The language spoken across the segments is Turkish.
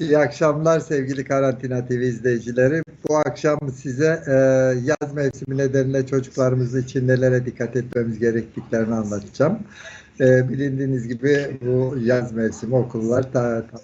İyi akşamlar sevgili Karantina TV izleyicileri. Bu akşam size e, yaz mevsimi nedeniyle çocuklarımız için nelere dikkat etmemiz gerektiklerini anlatacağım. E, bilindiğiniz gibi bu yaz mevsimi okullar ta, ta,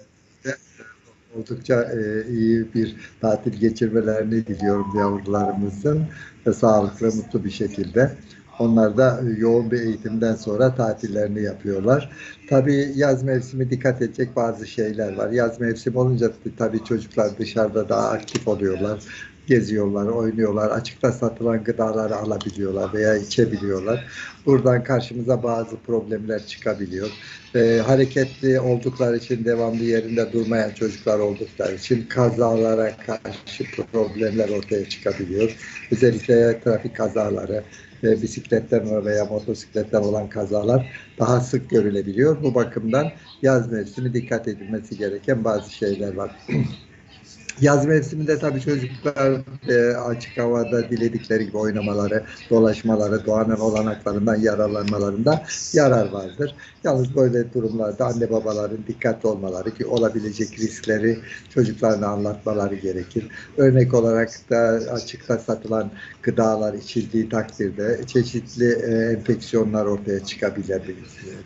oldukça e, iyi bir tatil geçirmelerini diliyorum yavrularımızın ve sağlıklı, mutlu bir şekilde. Onlar da yoğun bir eğitimden sonra tatillerini yapıyorlar. Tabii yaz mevsimi dikkat edecek bazı şeyler var. Yaz mevsimi olunca tabii çocuklar dışarıda daha aktif oluyorlar. Geziyorlar, oynuyorlar, açıkta satılan gıdaları alabiliyorlar veya içebiliyorlar. Buradan karşımıza bazı problemler çıkabiliyor. Ee, hareketli oldukları için devamlı yerinde durmayan çocuklar oldukları için kazalara karşı problemler ortaya çıkabiliyor. Özellikle trafik kazaları, e, bisikletten veya motosikletten olan kazalar daha sık görülebiliyor. Bu bakımdan yaz mevsimi dikkat edilmesi gereken bazı şeyler var. Yaz mevsiminde tabii çocuklar e, açık havada diledikleri gibi oynamaları, dolaşmaları, doğanın olanaklarından yararlanmalarında yarar vardır. Yalnız böyle durumlarda anne babaların dikkatli olmaları ki olabilecek riskleri çocuklarına anlatmaları gerekir. Örnek olarak da açıkta satılan gıdalar içildiği takdirde çeşitli e, enfeksiyonlar ortaya çıkabilir,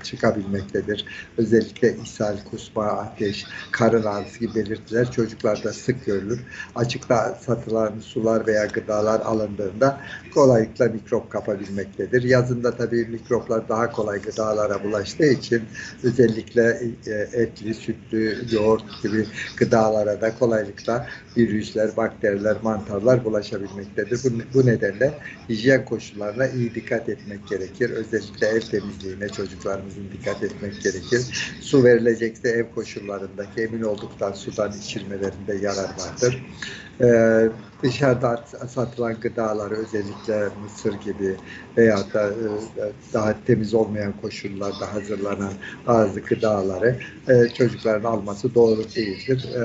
çıkabilmektedir. Özellikle ishal, kusma, ateş, karın ağrısı gibi belirtiler çocuklarda sık görülür. Açıkta satılan sular veya gıdalar alındığında kolaylıkla mikrop kapabilmektedir. Yazında tabii mikroplar daha kolay gıdalara bulaştığı için özellikle e, etli, sütlü, yoğurt gibi gıdalara da kolaylıkla virüsler, bakteriler, mantarlar bulaşabilmektedir. Bu, bu nedenle hijyen koşullarına iyi dikkat etmek gerekir. Özellikle ev temizliğine çocuklarımızın dikkat etmek gerekir. Su verilecekse ev koşullarındaki emin olduktan sudan içilmelerinde yarar vardır. Ee, dışarıda satılan gıdaları özellikle mısır gibi veya da e, daha temiz olmayan koşullarda hazırlanan bazı gıdaları e, çocukların alması doğru değildir. E,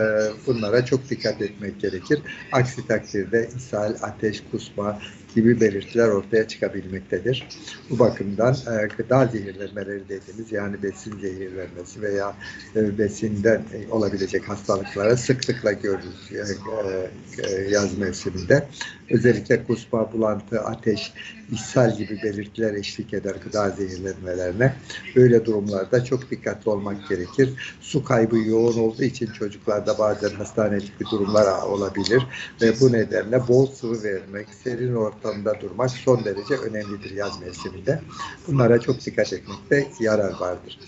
bunlara çok dikkat etmek gerekir. Aksi takdirde ishal, ateş, kusma gibi belirtiler ortaya çıkabilmektedir. Bu bakımdan e, gıda zehirlenmeleri dediğimiz yani besin zehirlenmesi veya e, besinden e, olabilecek hastalıklara sıklıkla görürüz e, e, yaz mevsiminde. Özellikle kusma, bulantı, ateş, ishal gibi belirtiler eşlik eder gıda zehirlenmelerine. Böyle durumlarda çok dikkatli olmak gerekir. Su kaybı yoğun olduğu için çocuklarda bazen hastanelik bir durumlar olabilir ve bu nedenle bol sıvı vermek, serin ortamda durmak son derece önemlidir yaz mevsiminde. Bunlara çok dikkat etmekte yarar vardır.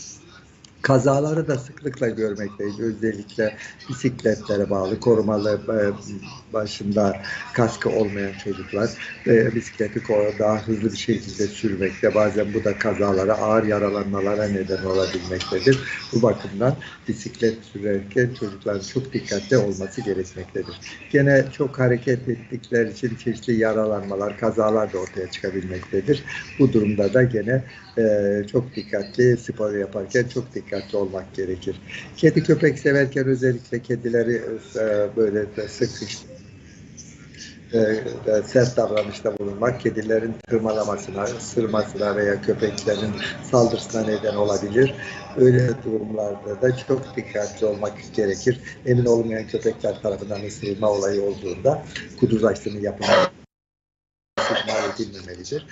Kazaları da sıklıkla görmekteyiz. Özellikle bisikletlere bağlı korumalı e, başında kaskı olmayan çocuklar bisikleti daha hızlı bir şekilde sürmekte. Bazen bu da kazalara, ağır yaralanmalara neden olabilmektedir. Bu bakımdan bisiklet sürerken çocukların çok dikkatli olması gerekmektedir. Gene çok hareket ettikleri için çeşitli yaralanmalar, kazalar da ortaya çıkabilmektedir. Bu durumda da gene e, çok dikkatli spor yaparken çok dikkatli olmak gerekir. Kedi köpek severken özellikle kedileri e, böyle sıkış e, sert davranışta bulunmak kedilerin tırmalamasına, ısırmasına veya köpeklerin saldırısına neden olabilir. Öyle durumlarda da çok dikkatli olmak gerekir. Emin olmayan köpekler tarafından ısırılma olayı olduğunda kuduz aşısını yapılmalı ihmal edilmemelidir.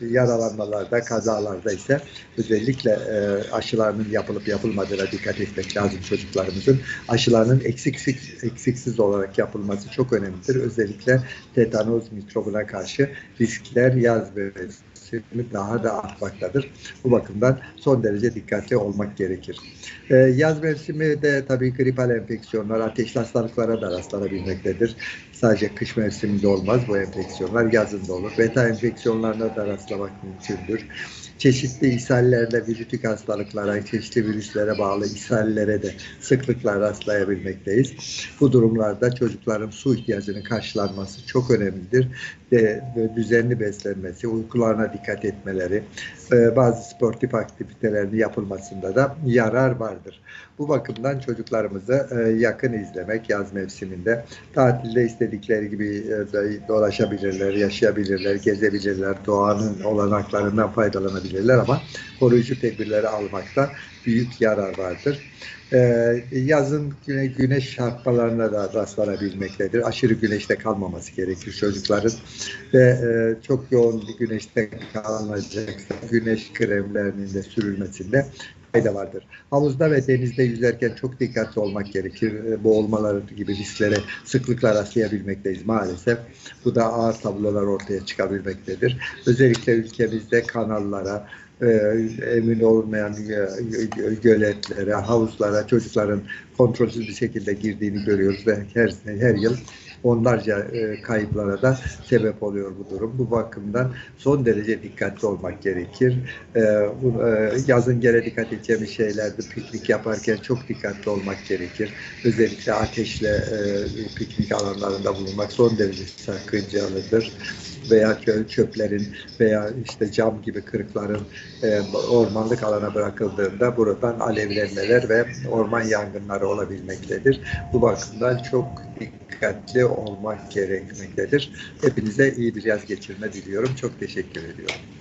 Yaralanmalarda, kazalarda ise özellikle e, aşılarının yapılıp yapılmadığına dikkat etmek lazım çocuklarımızın. Aşılarının eksiksiz, eksiksiz olarak yapılması çok önemlidir. Özellikle tetanoz mikrobuna karşı riskler yaz mevsimi daha da artmaktadır. Bu bakımdan son derece dikkatli olmak gerekir. Ee, yaz mevsimi de tabii gripal enfeksiyonlar, ateşli hastalıklara da rastlanabilmektedir. Sadece kış mevsiminde olmaz bu enfeksiyonlar, yazın da olur. Beta enfeksiyonlarına da rastlamak mümkündür. Çeşitli ishallerle vücutik hastalıklara, çeşitli virüslere bağlı ishallere de sıklıkla rastlayabilmekteyiz. Bu durumlarda çocukların su ihtiyacının karşılanması çok önemlidir. De, düzenli beslenmesi, uykularına dikkat etmeleri, e, bazı sportif aktivitelerin yapılmasında da yarar vardır. Bu bakımdan çocuklarımızı e, yakın izlemek yaz mevsiminde tatilde istedikleri gibi e, dolaşabilirler, yaşayabilirler, gezebilirler, doğanın olanaklarından faydalanabilirler ama koruyucu tedbirleri almakta büyük yarar vardır. E, yazın güne, güneş çarpmalarına da rastlanabilmektedir. Aşırı güneşte kalmaması gerekir çocukların ve e, çok yoğun bir güneşte kalınacaksa güneş kremlerinin de sürülmesinde fayda vardır. Havuzda ve denizde yüzerken çok dikkatli olmak gerekir. E, Boğulmalar gibi risklere sıklıkla rastlayabilmekteyiz maalesef. Bu da ağır tablolar ortaya çıkabilmektedir. Özellikle ülkemizde kanallara, e, emin olmayan e, göletlere, havuzlara çocukların kontrolsüz bir şekilde girdiğini görüyoruz ve her, her yıl onlarca e, kayıplara da sebep oluyor bu durum. Bu bakımdan son derece dikkatli olmak gerekir. E, bu, e, yazın gene dikkat edeceğimiz şeylerde piknik yaparken çok dikkatli olmak gerekir. Özellikle ateşle piknik alanlarında bulunmak son derece sakıncalıdır veya çöplerin veya işte cam gibi kırıkların e, ormanlık alana bırakıldığında buradan alevlenmeler ve orman yangınları olabilmektedir. Bu bakımdan çok dikkatli olmak gerekmektedir. Hepinize iyi bir yaz geçirme diliyorum. Çok teşekkür ediyorum.